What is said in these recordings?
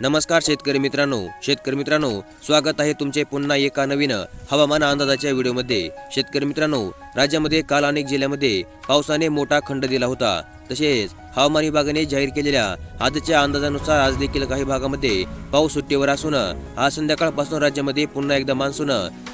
नमस्कार शेतकरी मित्रांनो शेतकरी मित्रांनो स्वागत आहे तुमचे पुन्हा एका नवीन हवामान अंदाजाच्या व्हिडिओमध्ये. शेतकरी मित्रांनो राज्यामध्ये काल अनेक जिल्ह्यामध्ये पावसाने मोठा खंड दिला होता. तसेच हवामान विभागाने जाहीर केलेल्या आजच्या अंदाजानुसार आज देखील काही भागामध्ये पाऊस सुट्टीवर असून आज संध्याकाळपासून राज्यामध्ये पुन्हा एकदा मान्सून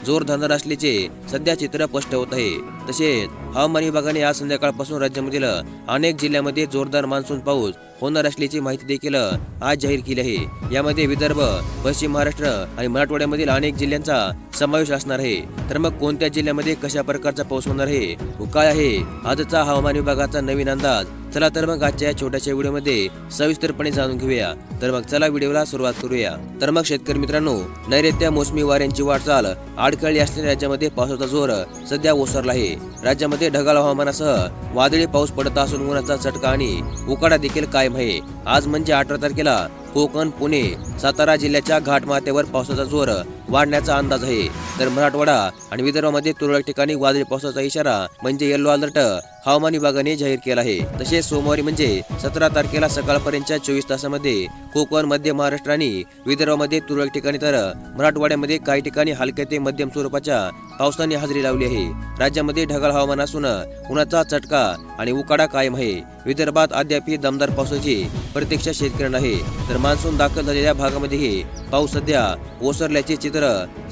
जोर धरणार असल्याचे सध्या चित्र स्पष्ट होत आहे. तसेच हवामान विभागाने आज संध्याकाळपासून राज्यामधील अनेक जिल्ह्यामध्ये जोरदार मान्सून पाऊस होणार असल्याची माहिती देखील आज जाहीर केली आहे. यामध्ये विदर्भ पश्चिम महाराष्ट्र आणि मराठवाड्यामधील अनेक जिल्ह्यांचा समावेश असणार आहे. तर मग कोणत्या जिल्ह्यामध्ये कशा प्रकारचा पाऊस होणार आहे. व काय आहे? आजचा हवामान विभागाचा नवीन अंदाज. चला तर मग आजच्या या छोट्याशा व्हिडिओमध्ये सविस्तरपणे जाणून घेऊया. तर मग चला व्हिडिओला सुरुवात करूया. तर मग शेतकरी मित्रांनो नैऋत्य मोसमी वाऱ्यांची वाटचाल आडकाळी असलेल्या राज्यामध्ये पावसाचा जोर सध्या ओसरला आहे. राज्यामध्ये ढगाळ हवामानासह वादळी पाऊस पडत असून उन्हाचा चटका आणि उकाडा देखील कायम आहे. आज म्हणजे अठरा तारखेला कोकण पुणे सातारा जिल्ह्याच्या घाटमाथ्यावर पावसाचा जोर वाढण्याचा अंदाज आहे. तर मराठवाडा आणि विदर्भामध्ये तुरळक ठिकाणी वादळी पावसाचा इशारा म्हणजे येल्लो अलर्ट हवामान विभागाने जाहीर केला आहे. तसेच सोमवारी म्हणजे सतरा तारखेला सकाळपर्यंतच्या चोवीस तासामध्ये कोकण मध्य महाराष्ट्र आणि विदर्भामध्ये तुरळक ठिकाणी तर मराठवाड्यामध्ये काही ठिकाणी हलक्या ते मध्यम स्वरूपाच्या पावसाने हजेरी लावली आहे. राज्यामध्ये ढगाळ हवामान असून उन्हाचा चटका आणि उकाडा कायम आहे. विदर्भात अद्यापही दमदार पावसाची प्रतीक्षा शेतकऱ्यांना आहे. तर मान्सून दाखल झालेल्या भागामध्येही पाऊस सध्या ओसरल्याचे चित्र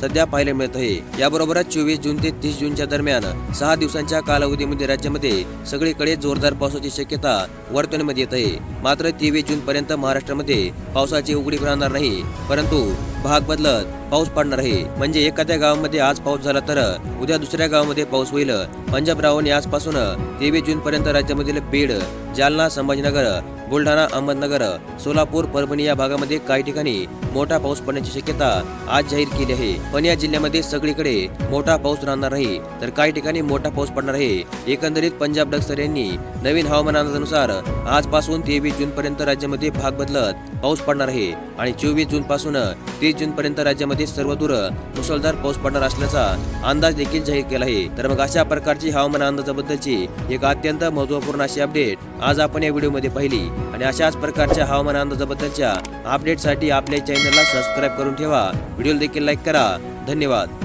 सध्या पाहायला मिळत आहे याबरोबरच चोवीस जून ते तीस जूनच्या दरम्यान सहा दिवसांच्या कालावधीमध्ये राज्यामध्ये सगळीकडे जोरदार पावसाची शक्यता वर्तवण्यामध्ये येत आहे. मात्र तेवीस जून पर्यंत महाराष्ट्रामध्ये पावसाची उघडीप राहणार नाही परंतु भाग बदलत पाऊस पडणार आहे. म्हणजे एखाद्या गावामध्ये आज पाऊस झाला तर उद्या दुसऱ्या गावामध्ये पाऊस होईल. पंजाबरावांनी आजपासून तेवीस जून पर्यंत राज्यामधील बीड जालना संभाजीनगर बुलढाणा अहमदनगर सोलापूर परभणी या भागामध्ये काही ठिकाणी मोठा पाऊस पडण्याची शक्यता आज जाहीर केली आहे. पण या जिल्ह्यामध्ये सगळीकडे मोठा पाऊस राहणार नाही. तर काही ठिकाणी मोठा पाऊस पडणार आहे. एकंदरीत पंजाब डक्सर यांनी नवीन हवामान अंदाजानुसार आजपासून तेवीस जून पर्यंत राज्यामध्ये भाग बदलत पाऊस पडणार आहे. आणि चोवीस जून पासून तीस जून पर्यंत राज्यामध्ये सर्वदूर मुसळधार पाऊस पडणार असल्याचा अंदाज देखील जाहीर केला आहे. तर मग अशा प्रकारची हवामान अंदाजाबद्दलची एक अत्यंत महत्त्वपूर्ण अशी अपडेट आज आपण या व्हिडिओमध्ये पाहिली. आणि अशाच प्रकारच्या हवामान अंदाजाबद्दलच्या अपडेटसाठी आपल्या चॅनलला सबस्क्राईब करून ठेवा. व्हिडिओ देखील लाईक करा. धन्यवाद.